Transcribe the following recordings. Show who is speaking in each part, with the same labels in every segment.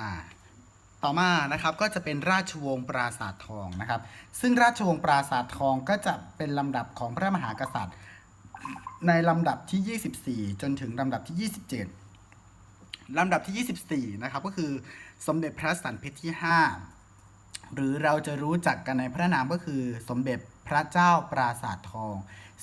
Speaker 1: อ่าต่อมานะครับก็จะเป็นราชวงศ์ปราสาททองนะครับ ซึ่งราชวงศ์ปราสาททองก็จะเป็นลำดับของพระมหากษัตริย์ ในลำดับที่ 24 จนถึงลำดับที่ 27ลำดับที่ 24 นะครับ ก็คือสมเด็จพระสันเพชรที่ 5 หรือเราจะรู้จักกันในพระนามก็คือสมเด็จพระเจ้าปราสาททอง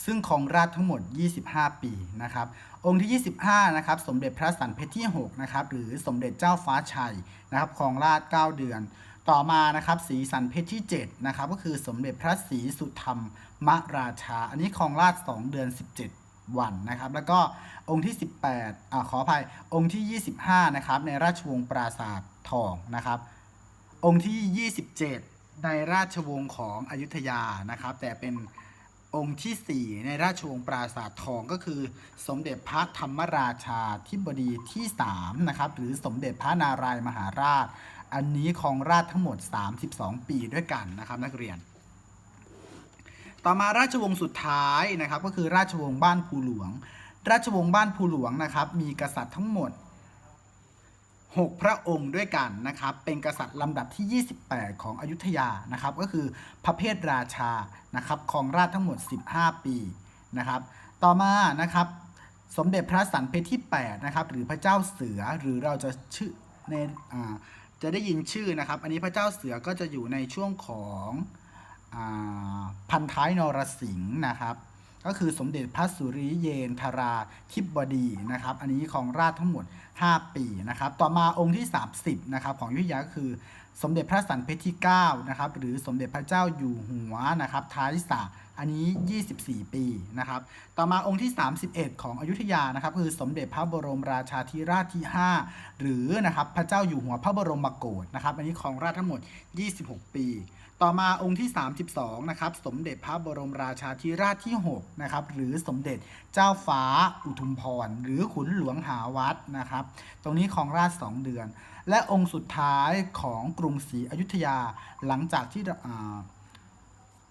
Speaker 1: ซึ่งครองราชทั้งหมด 25 ปีนะครับ องค์ที่ 25 นะครับ สมเด็จพระสันเพชรที่ 6 นะครับ หรือสมเด็จเจ้าฟ้าชัยนะครับครองราช 9 เดือน ต่อมานะครับสีสันเพชรที่ 7 นะครับ ก็คือสมเด็จพระศรีสุธรรมมราชา อันนี้ครองราช 2 เดือน 17วันนะครับแล้วก็องค์ที่ 18อ่าขออภัยองค์ที่ 25 นะครับในราชวงศ์ปราสาททองนะครับ องค์ที่ 27 ในราชวงศ์ของอยุธยานะครับ แต่เป็นองค์ทีสี่ 4 ในราชวงศ์ปราสาททองก็คือ สมเด็จพระธรรมราชาธิบดีที่3นะครับหรือสมเด็จพระนารายมหาราช อันนี้ครองราชทั้งหมด 32 ปีด้วยกันนะครับนักเรียน ต่อมาราชวงศ์สุดท้ายนะครับก็คือราชวงศ์บ้านภูหลวง ราชวงศ์บ้านภูหลวงนะครับมีกษัตริย์ทั้งหมด 6 พระองค์ด้วยกันนะครับ เป็นกษัตริย์ลำดับที่ 28 ของอยุธยานะครับ ก็คือพระเพทราชานะครับครองราชทั้งหมด 15 ปีนะครับ ต่อมานะครับสมเด็จพระสันเพชรที่8นะครับหรือพระเจ้าเสือหรือเราจะชื่อในอ่าจะได้ยินชื่อนะครับ อันนี้พระเจ้าเสือก็จะอยู่ในช่วงของอพันท้ายนรสิงห์นะครับ ก็คือสมเด็จพระสุริเยนทราธิบดีนะครับ อันนี้ของราชทั้งหมด 5 ปีนะครับ ต่อมาองค์ที่ 30นะครับของยุธยาก็คือ สมเด็จพระสันเพชรที่9นะครับหรือสมเด็จพระเจ้าอยู่หัวนะครับท้ายสระอันนี้ 24 ปีนะครับ ต่อมาองค์ที่ 31 ของอยุธยานะครับคือสมเด็จพระบรมราชาธิราชที่ 5 หรือนะครับพระเจ้าอยู่หัวพระบรมโกศนะครับ อันนี้ของราชทั้งหมด 26 ปี ต่อมาองค์ที่ 32 นะครับ สมเด็จพระบรมราชาธิราชที่ 6 นะครับ หรือสมเด็จเจ้าฟ้าอุทุมพร หรือขุนหลวงหาวัดนะครับ ตรงนี้ของราช 2 เดือน และองค์สุดท้ายของกรุงศรีอยุธยาหลังจากที่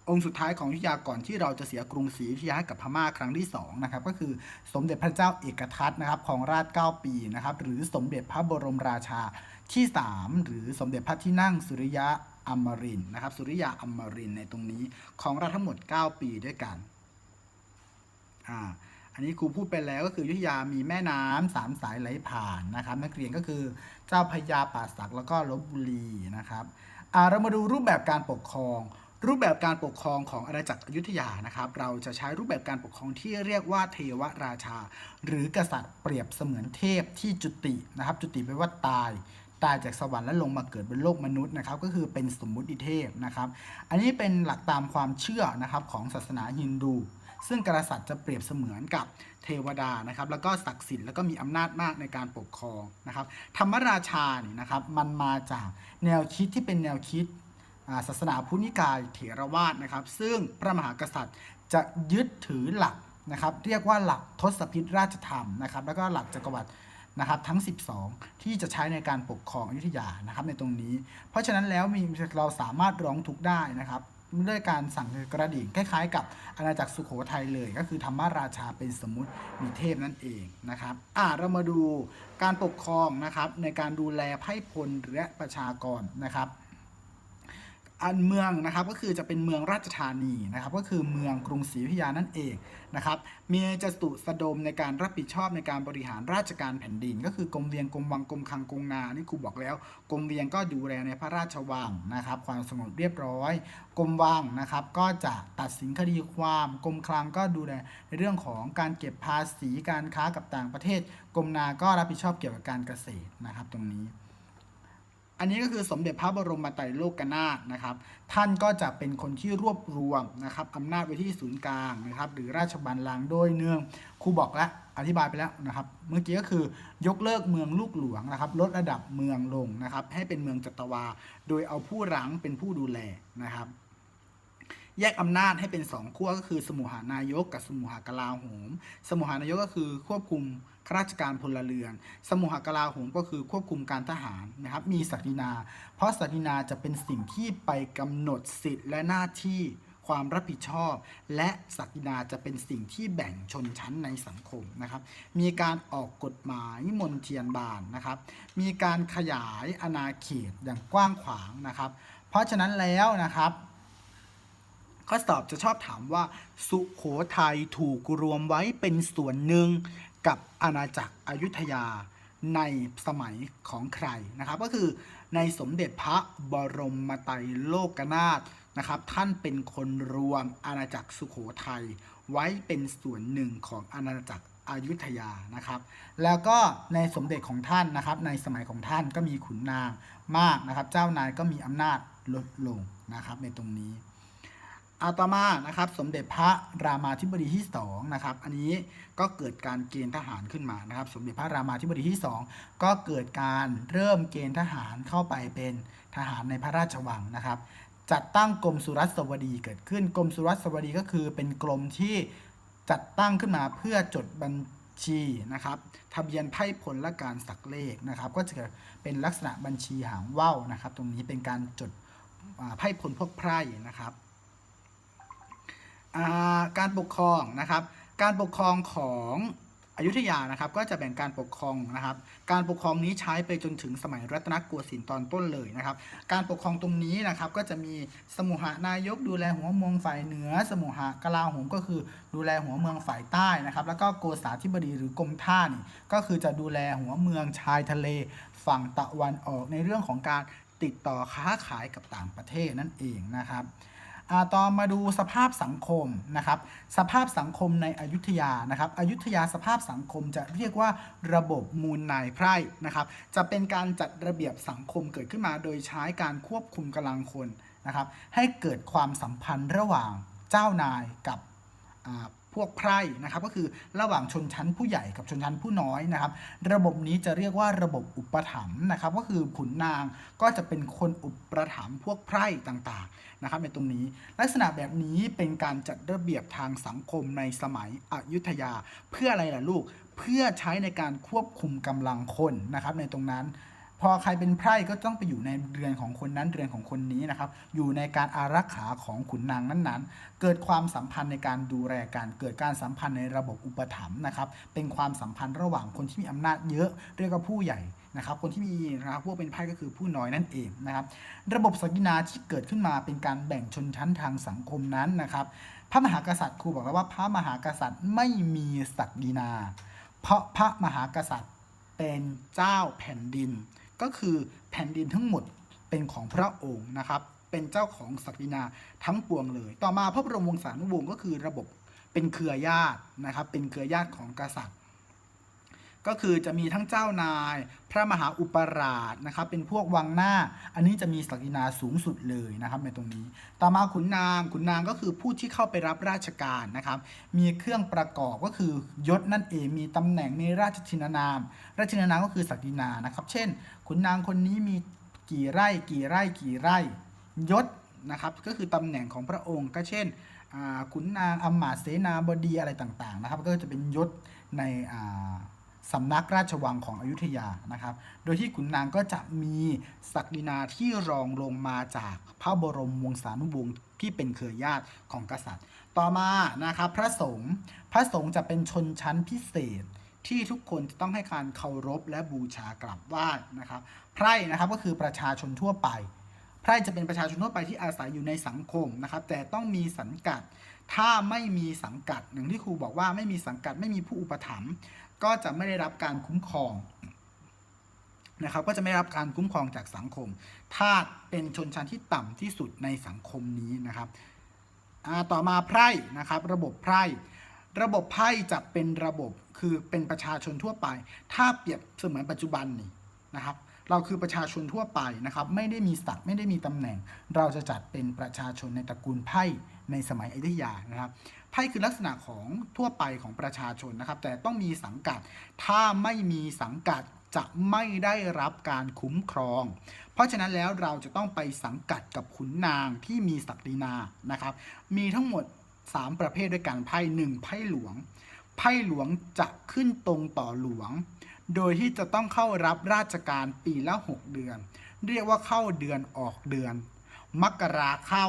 Speaker 1: องค์สุดท้ายของยุธยาก่อนที่เราจะเสียกรุงศรีอยุธยาให้กับพม่าครั้งที่2นะครับก็คือสมเด็จพระเจ้าเอกทัตนะครับของราช 9 ปีนะครับหรือสมเด็จพระบรมราชาที่ 3 หรือสมเด็จพระที่นั่งสุริยะ อมรินนะครับ สุริยะอมรินในตรงนี้ของราชทั้งหมด 9 ปีด้วยกันอ่าอันนี้ครูพูดไปแล้วก็คือยุทธยามีแม่น้ำสามสายไหลผ่านนะครับนักเรียนก็คือเจ้าพระยาป่าสักแล้วก็ลบบุรีนะครับอ่าเรามาดูรูปแบบการปกครอง รูปแบบการปกครองของอาณาจักรอยุธยานะครับ เราจะใช้รูปแบบการปกครองที่เรียกว่าเทวราชา หรือกษัตริย์เปรียบเสมือนเทพที่จุตินะครับ จุติแปลว่าตาย ตายจากสวรรค์และลงมาเกิดบนโลกมนุษย์นะครับก็คือเป็นสมมุติเทพนะครับอันนี้เป็นหลักตามความเชื่อนะครับของศาสนาฮินดู ซึ่งกษัตริย์จะเปรียบเสมือนกับเทวดานะครับแล้วก็ศักดิ์สิทธิ์แล้วก็มีอำนาจมากในการปกครองนะครับธรรมราชาเนี่ยนะครับมันมาจากแนวคิดที่เป็นแนวคิดศาสนาพุทธนิกายเถรวาทนะครับ ซึ่งพระมหากษัตริย์จะยึดถือหลักนะครับ เรียกว่าหลักทศพิธราชธรรมนะครับ แล้วก็หลักจักรวรรดิ นะครับทั้ง 12 ที่จะใช้ในการปกครองอยุธยานะครับในตรงนี้ เพราะฉะนั้นแล้วมีเราสามารถร้องทุกข์ได้นะครับด้วยการสั่งกระดิ่งคล้ายๆ กับอาณาจักรสุโขทัยเลย ก็คือธรรมราชาเป็นสมมุติมีเทพนั่นเองนะครับอ่าเรามาดูการปกครองนะครับในการดูแลไพร่พลและประชากรนะครับ อันเมืองนะครับก็คือจะเป็นเมืองราชธานีนะครับก็คือเมืองกรุงศรีอยุธยานั่นเองนะครับมีจตุสดมในการรับผิดชอบในการบริหารราชการแผ่นดิน ก็คือกรมเวียงกรมวังกรมคลังกรมนานี่ครูบอกแล้วกรมเวียงก็ดูแลในพระราชวังนะครับความสงบเรียบร้อยกรมวังนะครับก็จะตัดสินคดีความกรมคลังก็ดูแลในเรื่องของการเก็บภาษีการค้ากับต่างประเทศกรมนาก็รับผิดชอบเกี่ยวกับการเกษตรนะครับตรงนี้ อันนี้ก็คือสมเด็จพระบรมไตรโลกนาถนะครับ ท่านก็จะเป็นคนที่รวบรวมนะครับอำนาจไว้ที่ศูนย์กลางนะครับ หรือราชบัลลังก์โดยเนื่องครูบอกแล้วอธิบายไปแล้วนะครับ เมื่อกี้ก็คือยกเลิกเมืองลูกหลวงนะครับ ลดระดับเมืองลงนะครับ ให้เป็นเมืองจัตวา โดยเอาผู้รั้งเป็นผู้ดูแลนะครับ แยกอำนาจให้เป็นสองขั้วก็คือสมุหานายกกับสมุหากลาโหม สมุหานายกก็คือควบคุมข้าราชการพลเรือน สมุหากลาโหมก็คือควบคุมการทหารนะครับ มีศักดินา เพราะศักดินาจะเป็นสิ่งที่ไปกำหนดสิทธิ์และหน้าที่ความรับผิดชอบ และศักดินาจะเป็นสิ่งที่แบ่งชนชั้นในสังคมนะครับ มีการออกกฎหมายมนเทียนบานนะครับ มีการขยายอาณาเขตอย่างกว้างขวางนะครับ เพราะฉะนั้นแล้วนะครับ ข้อสอบจะชอบถามว่า สุโขทัยถูกรวมไว้เป็นส่วนหนึ่งกับอาณาจักรอยุธยาในสมัยของใครนะครับก็คือในสมเด็จพระบรมไตรโลกนาถนะครับ ท่านเป็นคนรวมอาณาจักรสุโขทัยไว้เป็นส่วนหนึ่งของอาณาจักรอยุธยานะครับ แล้วก็ในสมเด็จของท่านนะครับ ในสมัยของท่านก็มีขุนนางมากนะครับ เจ้านายก็มีอำนาจลดลงนะครับในตรงนี้ อาตมานะครับสมเด็จพระรามาธิบดีที่สองนะครับอันนี้ก็เกิดการเกณฑ์ทหารขึ้นมานะครับ สมเด็จพระรามาธิบดีที่สองก็เกิดการเริ่มเกณฑ์ทหารเข้าไปเป็นทหารในพระราชวังนะครับ จัดตั้งกรมสุรัสวดีเกิดขึ้นกรมสุรัสวดีก็คือเป็นกรมที่จัดตั้งขึ้นมาเพื่อจดบัญชีนะครับทะเบียนไพร่พลและการสักเลขนะครับ ก็จะเป็นลักษณะบัญชีหางว่าวนะครับ ตรงนี้เป็นการจดไพร่พลพวกไพร่นะครับ การปกครองนะครับ การปกครองของอยุธยานะครับก็จะแบ่งการปกครองนะครับ การปกครองนี้ใช้ไปจนถึงสมัยรัตนโกสินทร์ตอนต้นเลยนะครับ การปกครองตรงนี้นะครับก็จะมีสมุหานายกดูแลหัวเมืองฝ่ายเหนือ สมุหกลาโหมก็คือดูแลหัวเมืองฝ่ายใต้นะครับ แล้วก็โกษาธิบดีหรือกรมท่านี่ก็คือจะดูแลหัวเมืองชายทะเลฝั่งตะวันออกในเรื่องของการติดต่อค้าขายกับต่างประเทศนั่นเองนะครับ ต่อมาดูสภาพสังคมนะครับ สภาพสังคมในอยุธยานะครับอยุธยาสภาพสังคมจะเรียกว่าระบบมูลนายไพร่นะครับ จะเป็นการจัดระเบียบสังคมเกิดขึ้นมา โดยใช้การควบคุมกำลังคนนะครับ ให้เกิดความสัมพันธ์ระหว่างเจ้านายกับ พวกไพร่นะครับก็คือระหว่างชนชั้นผู้ใหญ่กับชนชั้นผู้น้อยนะครับ ระบบนี้จะเรียกว่าระบบอุปถัมภ์นะครับ ก็คือขุนนางก็จะเป็นคนอุปถัมภ์พวกไพร่ต่างๆนะครับ ในตรงนี้ลักษณะแบบนี้เป็นการจัดระเบียบทางสังคมในสมัยอยุธยา เพื่ออะไรล่ะลูก เพื่อใช้ในการควบคุมกำลังคนนะครับในตรงนั้น พอใครเป็นไพร่ก็ต้องไปอยู่ในเรือนของคนนั้นเรือนของคนนี้นะครับ อยู่ในการอารักขาของขุนนางนั้นๆ เกิดความสัมพันธ์ในการดูแลกันเกิดการสัมพันธ์ในระบบอุปถัมภ์นะครับ เป็นความสัมพันธ์ระหว่างคนที่มีอำนาจเยอะเรียกว่าผู้ใหญ่นะครับ คนที่มีนะครับพวกเป็นไพร่ก็คือผู้น้อยนั่นเองนะครับ ระบบศักดินาที่เกิดขึ้นมาเป็นการแบ่งชนชั้นทางสังคมนั้นนะครับ พระมหากษัตริย์ครูบอกแล้วว่าพระมหากษัตริย์ไม่มีศักดินา เพราะพระมหากษัตริย์เป็นเจ้าแผ่นดิน ก็คือแผ่นดินทั้งหมดเป็นของพระองค์นะครับ เป็นเจ้าของศักดินาทั้งปวงเลย ต่อมาพระบรมวงศานุวงศ์ก็คือระบบเป็นเครือญาตินะครับ เป็นเครือญาติของกษัตริย์ ก็คือจะมีทั้งเจ้านาย พระมหาอุปราชนะครับเป็นพวกวังหน้า อันนี้จะมีศักดินาสูงสุดเลยนะครับในตรงนี้ ต่อมาขุนนางขุนนางก็คือผู้ที่เข้าไปรับราชการนะครับมีเครื่องประกอบก็คือยศนั่นเองมีตำแหน่งมีราชทินานาม ราชินานามก็คือศักดินานะครับเช่น ขุนนางคนนี้มีกี่ไร่กี่ไร่กี่ไร่ยศนะครับก็คือตำแหน่งของพระองค์ก็เช่นขุนนางอำมาตย์เสนาบดีอะไรต่างๆนะครับก็จะเป็นยศในอ่า สำนักราชวังของอยุธยานะครับ โดยที่ขุนนางก็จะมีศักดินาที่รองลงมาจากพระบรมวงศานุวงศ์ที่เป็นเครือญาติของกษัตริย์ ต่อมานะครับพระสงฆ์พระสงฆ์จะเป็นชนชั้นพิเศษที่ทุกคนจะต้องให้การเคารพและบูชากราบไหว้นะครับ ไพร่นะครับก็คือประชาชนทั่วไป ไพร่จะเป็นประชาชนทั่วไปที่อาศัยอยู่ในสังคมนะครับ แต่ต้องมีสังกัด ถ้าไม่มีสังกัดอย่งที่ครูบอกว่าไม่มีสังกัดไม่มีผู้อุปถัมภ์ ก็จะไม่ได้รับการคุ้มครองนะครับก็จะไม่ได้รับการคุ้มครองจากสังคมทาสเป็นชนชั้นที่ต่ำที่สุดในสังคมนี้นะครับต่อมาไพร่นะครับ ระบบไพร่ ระบบไพ่จะเป็นระบบคือเป็นประชาชนทั่วไป ถ้าเปรียบเสมือนปัจจุบันนี่นะครับ เราคือประชาชนทั่วไปนะครับไม่ได้มีศักดิ์ไม่ได้มีตำแหน่ง เราจะจัดเป็นประชาชนในตระกูลไพ่ในสมัยอยุธยานะครับไพ่คือลักษณะของทั่วไปของประชาชนนะครับ แต่ต้องมีสังกัด ถ้าไม่มีสังกัดจะไม่ได้รับการคุ้มครอง เพราะฉะนั้นแล้วเราจะต้องไปสังกัดกับขุนนางที่มีศักดินานะครับ มีทั้งหมด 3 ประเภทด้วยกันไพ่หนึ่งไพ่หลวง ไพ่หลวงจะขึ้นตรงต่อหลวง โดยที่จะต้องเข้ารับราชการปีละ 6 เดือน เรียกว่าเข้าเดือนออกเดือน มกราเข้า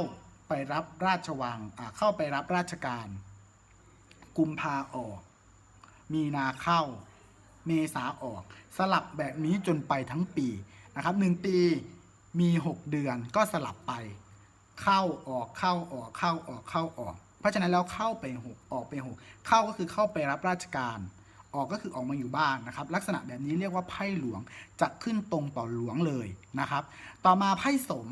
Speaker 1: ไปรับราชวังเข้าไปรับราชการ กุมภาออก มีนาเข้า เมษาออก สลับแบบนี้จนไปทั้งปีนะครับหนึ่งปีมี 6 เดือนก็สลับไป เข้าออกเข้าออกเข้าออกเข้าออก เพราะฉะนั้นแล้วเข้าไป 6 ออกไป 6 เข้าก็คือเข้าไปรับราชการ ออกก็คือออกมาอยู่บ้านนะครับ ลักษณะแบบนี้เรียกว่าไพ่หลวงจะขึ้นตรงต่อหลวงเลยนะครับ ต่อมาไพ่สม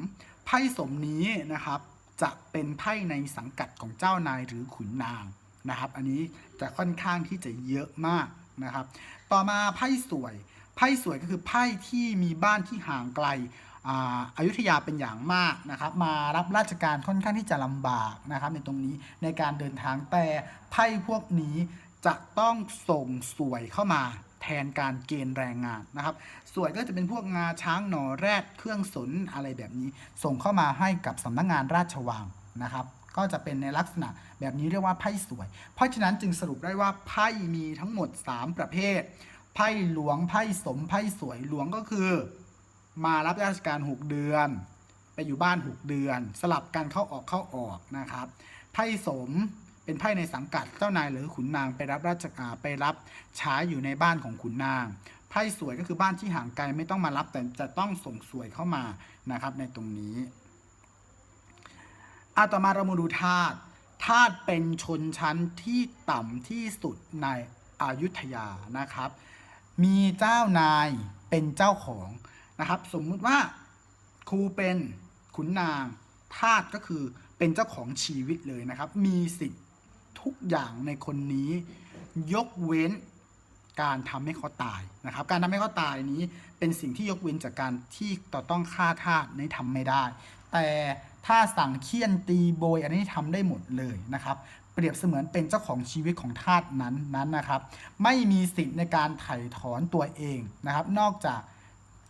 Speaker 1: ไพ่สมนี้นะครับ จะเป็นไพ่ในสังกัดของเจ้านายหรือขุนนางนะครับ อันนี้จะค่อนข้างที่จะเยอะมากนะครับ ต่อมาไพ่สวยไพ่สวยก็คือไพ่ที่มีบ้านที่ห่างไกลอ่าอายุทยาเป็นอย่างมากนะครับ มารับราชการค่อนข้างที่จะลำบากนะครับ ในตรงนี้ในการเดินทางแต่ไพ่พวกนี้ จะต้องส่งสวยเข้ามาแทนการเกณฑ์แรงงานนะครับสวยก็จะเป็นพวกงาช้างหนอแรดเครื่องสนอะไรแบบนี้ ส่งเข้ามาให้กับสำนักงานราชวังนะครับก็จะเป็นในลักษณะแบบนี้เรียกว่าไพ่สวย เพราะฉะนั้นจึงสรุปได้ว่าไพ่มีทั้งหมด 3 ประเภท ไพ่หลวงไพ่สมไพ่สวยหลวงก็คือ มารับราชการ 6 เดือน ไปอยู่บ้าน 6 เดือน สลับกันเข้าออกเข้าออกนะครับ ไพ่สม เป็นไพ่ในสังกัดเจ้านายหรือขุนนางไปรับราชการไปรับใช้อยู่ในบ้านของขุนนางไพ่สวยก็คือบ้านที่ห่างไกลไม่ต้องมารับแต่จะต้องส่งสวยเข้ามานะครับในตรงนี้อาต่อมาเรามาดูธาตุธาตุเป็นชนชั้นที่ต่ำที่สุดในอายุทยานะครับ มีเจ้านายเป็นเจ้าของนะครับ สมมุติว่าครูเป็นขุนนางทาสก็คือเป็นเจ้าของชีวิตเลยนะครับ มีสิทธิ์ ทุกอย่างในคนนี้ ยกเว้นการทำให้เขาตายนะครับ การทำให้เขาตายนี้เป็นสิ่งที่ยกเว้นจากการที่ต่อต้องฆ่าทาสนี้ทำไม่ได้ แต่ถ้าสั่งเคี่ยนตีโบยอันนี้ทำได้หมดเลยนะครับ เปรียบเสมือนเป็นเจ้าของชีวิตของทาสนั้นนั้นนะครับ ไม่มีสิทธิ์ในการไถ่ถอนตัวเองนะครับ นอกจาก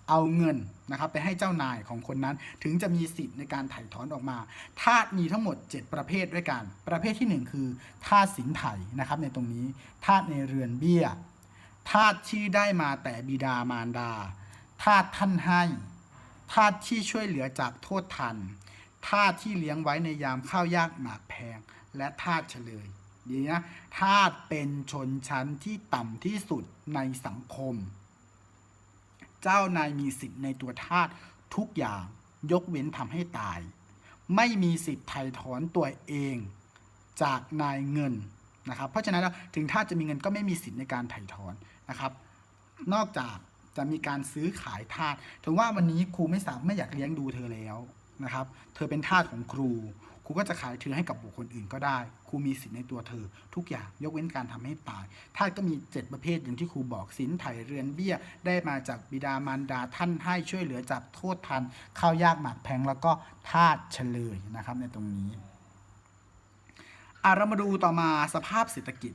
Speaker 1: เอาเงินนะครับไปให้เจ้านายของคนนั้นถึงจะมีสิทธิ์ในการไถ่ถอนออกมาทาสมีทั้งหมด 7 ประเภทด้วยกัน ประเภทที่ 1 คือทาสสินไถ่นะครับในตรงนี้ทาสในเรือนเบี้ยทาสที่ได้มาแต่บิดามารดาทาสท่านให้ทาสที่ช่วยเหลือจากโทษทันทาสที่เลี้ยงไว้ในยามข้าวยากหมากแพง และทาสเฉลยดีนะทาสเป็นชนชั้นที่ต่ำที่สุดในสังคม เจ้านายมีสิทธิ์ในตัวทาสทุกอย่างยกเว้นทำให้ตาย ไม่มีสิทธิ์ไถ่ถอนตัวเองจากนายเงินนะครับ เพราะฉะนั้นถึงทาสจะมีเงินก็ไม่มีสิทธิ์ในการไถ่ถอนนะครับ นอกจากจะมีการซื้อขายทาสถึงว่าวันนี้ครูไม่สามารถไม่อยากเลี้ยงดูเธอแล้วนะครับ เธอเป็นทาสของครู ครูก็จะขายเธอให้กับบุคคลอื่นก็ได้ครูมีสิทธิ์ในตัวเธอ ทุกอย่างยกเว้นการทำให้ตายทาสก็มี 7 ประเภทอย่างที่ครูบอกสินไถ่เรือนเบี้ย ได้มาจากบิดามารดาท่านให้ช่วยเหลือจากโทษทันข้าวยากหมากแพงแล้วก็ทาสเฉลยนะครับในตรงนี้อะเรามาดูต่อมาสภาพเศรษฐกิจ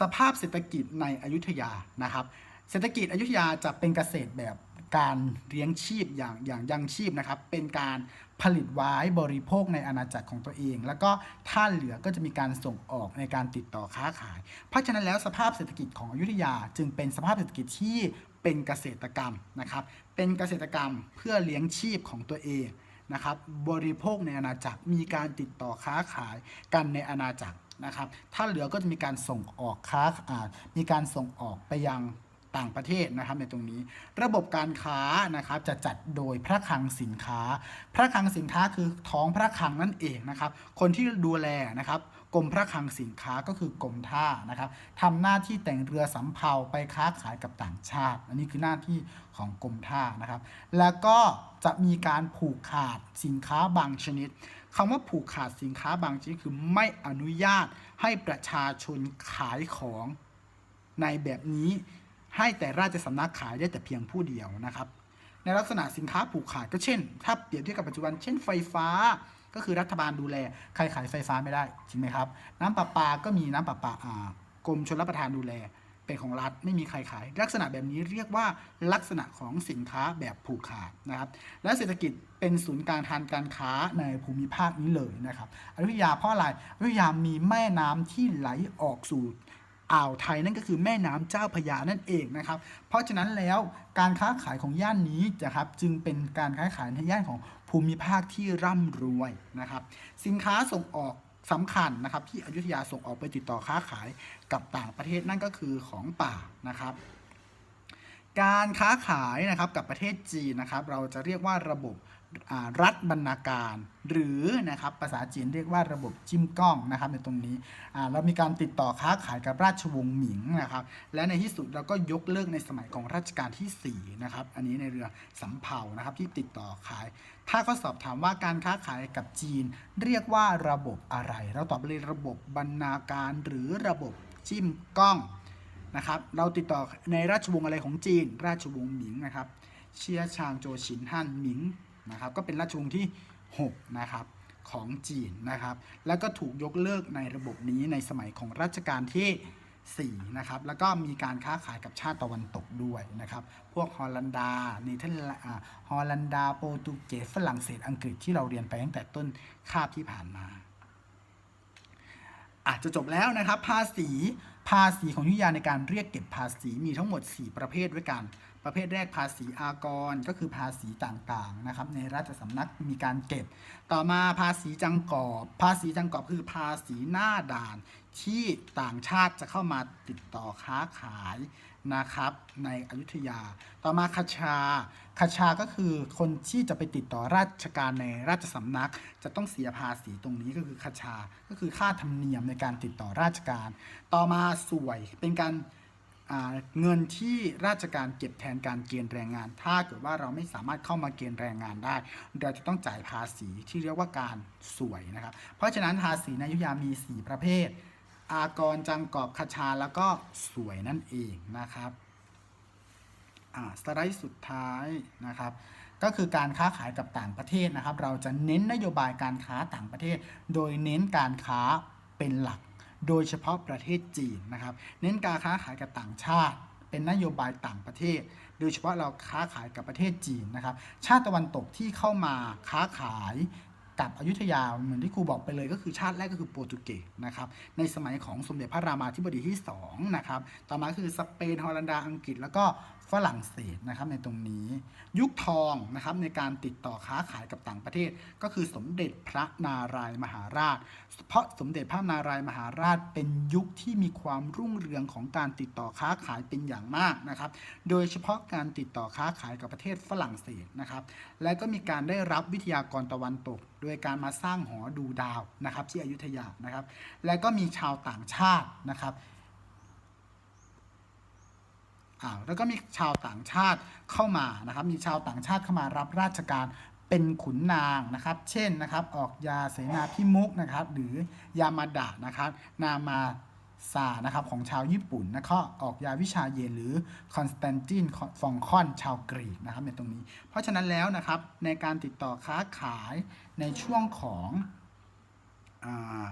Speaker 1: สภาพเศรษฐกิจในอยุธยานะครับ เศรษฐกิจอยุธยาจะเป็นเกษตรแบบ การเลี้ยงชีพอย่างอย่างยังชีพนะครับ เป็นการผลิตไว้บริโภคในอาณาจักรของตัวเอง แล้วก็ถ้าเหลือก็จะมีการส่งออกในการติดต่อค้าขาย เพราะฉะนั้นแล้วสภาพเศรษฐกิจของอยุธยาจึงเป็นสภาพเศรษฐกิจที่เป็นเกษตรกรรมนะครับ เป็นเกษตรกรรมเพื่อเลี้ยงชีพของตัวเองนะครับ บริโภคในอาณาจักรมีการติดต่อค้าขายกันในอาณาจักรนะครับ ถ้าเหลือก็จะมีการส่งออกค้าอ่ามีการส่งออกไปยัง ต่างประเทศนะครับในตรงนี้ ระบบการค้านะครับจะจัดโดยพระคลังสินค้า พระคลังสินค้าคือท้องพระคลังนั่นเองนะครับ คนที่ดูแลนะครับกรมพระคลังสินค้าก็คือกรมท่านะครับทำหน้าที่แต่งเรือสำเภาไปค้าขายกับต่างชาติ อันนี้คือหน้าที่ของกรมท่านะครับ แล้วก็จะมีการผูกขาดสินค้าบางชนิดคำว่าผูกขาดสินค้าบางชนิดคือไม่อนุญาตให้ประชาชนขายของในแบบนี้ ให้แต่ราชสำนักขายได้แต่เพียงผู้เดียวนะครับ ในลักษณะสินค้าผูกขาดก็เช่น ถ้าเปรียบเทียบกับปัจจุบัน เช่นไฟฟ้าก็คือรัฐบาลดูแล ใครขายไฟฟ้าไม่ได้จริงไหมครับ น้ำประปาก็มีน้ำประปาอ่ากรมชลประทานดูแล เป็นของรัฐไม่มีใครขาย ลักษณะแบบนี้เรียกว่าลักษณะของสินค้าแบบผูกขาดนะครับ และเศรษฐกิจเป็นศูนย์กลางทางการค้าในภูมิภาคนี้เลยนะครับอยุธยาเพราะอะไรอยุธยามีแม่น้ำที่ไหลออกสู่ อ่าวไทยนั่นก็คือแม่น้ำเจ้าพยานั่นเองนะครับ เพราะฉะนั้นแล้วการค้าขายของย่านนี้นะครับจึงเป็นการค้าขายในย่านของภูมิภาคที่ร่ำรวยนะครับ สินค้าส่งออกสำคัญนะครับที่อยุธยาส่งออกไปติดต่อค้าขายกับต่างประเทศนั่นก็คือของป่านะครับ การค้าขายนะครับกับประเทศจีนนะครับ เราจะเรียกว่าระบบ รัฐบรรณาการ หรือนะครับภาษาจีนเรียกว่าระบบจิ้มกล้องนะครับในตรงนี้เรามีการติดต่อค้าขายกับราชวงศ์หมิงนะครับและในที่สุดเราก็ยกเลิกในสมัยของรัชกาลที่4นะครับอันนี้ในเรือสำเภานะครับที่ติดต่อขาย ถ้าเขาสอบถามว่าการค้าขายกับจีน เรียกว่าระบบอะไร เราตอบเลยระบบบรรณาการหรือระบบจิ้มกล้องนะครับเราติดต่อในราชวงศ์อะไรของจีน ราชวงศ์หมิงนะครับเชียชางโจชินฮั่นหมิง นะครับก็เป็นราชวงศ์ที่ 6 นะครับของจีนนะครับ แล้วก็ถูกยกเลิกในระบบนี้ในสมัยของรัชกาลที่4นะครับแล้วก็มีการค้าขายกับชาติตะวันตกด้วยนะครับ พวกฮอลันดาเนเธอร์แลนด์ฮอลันดาโปรตุเกสฝรั่งเศสอังกฤษที่เราเรียนไปตั้งแต่ต้นคาบที่ผ่านมาอาจจะจบแล้วนะครับ ภาษีภาษีของยุธยาในการเรียกเก็บภาษีมีทั้งหมด 4 ประเภทด้วยกัน ประเภทแรกภาษีอากรก็คือภาษีต่างๆนะครับในราชสำนักมีการเก็บ ต่อมาภาษีจังกอบภาษีจังกอบคือภาษีหน้าด่านที่ต่างชาติจะเข้ามาติดต่อค้าขายนะครับในอยุธยา ต่อมาคชาคชาก็คือคนที่จะไปติดต่อราชการในราชสำนัก จะต้องเสียภาษีตรงนี้ก็คือคชา ก็คือค่าธรรมเนียมในการติดต่อราชการ ต่อมาสวยเป็นการ เงินที่ราชการเก็บแทนการเกณฑ์แรงงาน ถ้าเกิดว่าเราไม่สามารถเข้ามาเกณฑ์แรงงานได้ เราจะต้องจ่ายภาษีที่เรียกว่าการสวยนะครับ เพราะฉะนั้นภาษีในยุธยามี 4 ประเภท อากรจังกอบคชาแล้วก็สวยนั่นเองนะครับอ่าสไลด์สุดท้ายนะครับก็คือการค้าขายกับต่างประเทศนะครับ เราจะเน้นนโยบายการค้าต่างประเทศ โดยเน้นการค้าเป็นหลัก โดยเฉพาะประเทศจีนนะครับ เน้นการค้าขายกับต่างชาติ เป็นนโยบายต่างประเทศ โดยเฉพาะเราค้าขายกับประเทศจีนนะครับ ชาติตะวันตกที่เข้ามาค้าขายกับอยุธยาเหมือนที่ครูบอกไปเลยก็คือชาติแรกก็คือโปรตุเกสนะครับในสมัยของสมเด็จพระรามาธิบดีที่2นะครับต่อมาคือสเปนฮอลันดาอังกฤษแล้วก็ ฝรั่งเศสนะครับในตรงนี้ ยุคทองนะครับในการติดต่อค้าขายกับต่างประเทศ ก็คือสมเด็จพระนารายมหาราช เพราะสมเด็จพระนารายมหาราชเป็นยุคที่มีความรุ่งเรืองของการติดต่อค้าขายเป็นอย่างมากนะครับโดยเฉพาะการติดต่อค้าขายกับประเทศฝรั่งเศสนะครับและก็มีการได้รับวิทยากรตะวันตก โดยการมาสร้างหอดูดาวนะครับที่อยุธยานะครับและก็มีชาวต่างชาตินะครับ อ่าแล้วก็มีชาวต่างชาติเข้ามานะครับ มีชาวต่างชาติเข้ามารับราชการเป็นขุนนางนะครับ เช่นนะครับ ออกยาเสนาพิมุกนะครับ หรือยามาดะนะครับ นามาซานะครับของชาวญี่ปุ่นนะก็ออกยาวิชาเยนหรือคอนสแตนตินฟองคอนชาวกรีกนะครับในตรงนี้ เพราะฉะนั้นแล้วนะครับในการติดต่อค้าขายในช่วงของอ่า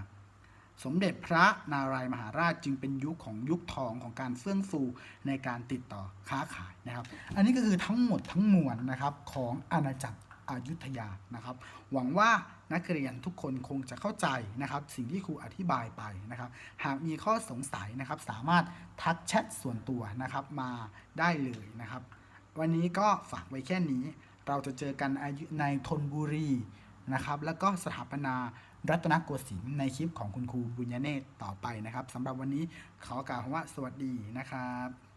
Speaker 1: สมเด็จพระนารายมหาราชจึงเป็นยุคของยุคทองของการเฟื่องฟูในการติดต่อค้าขายนะครับ อันนี้ก็คือทั้งหมดทั้งมวลนะครับของอาณาจักรอยุธยานะครับ หวังว่านักเรียนทุกคนคงจะเข้าใจนะครับ สิ่งที่ครูอธิบายไปนะครับ หากมีข้อสงสัยนะครับ สามารถทักแชทส่วนตัวนะครับมาได้เลยนะครับ วันนี้ก็ฝากไว้แค่นี้ เราจะเจอกันในธนบุรีนะครับ แล้วก็สถาปนา รัตนโกสินทร์ในคลิปของคุณครูบุญญเนตรต่อไปนะครับสำหรับวันนี้ขอกล่าวคำว่าสวัสดีนะครับ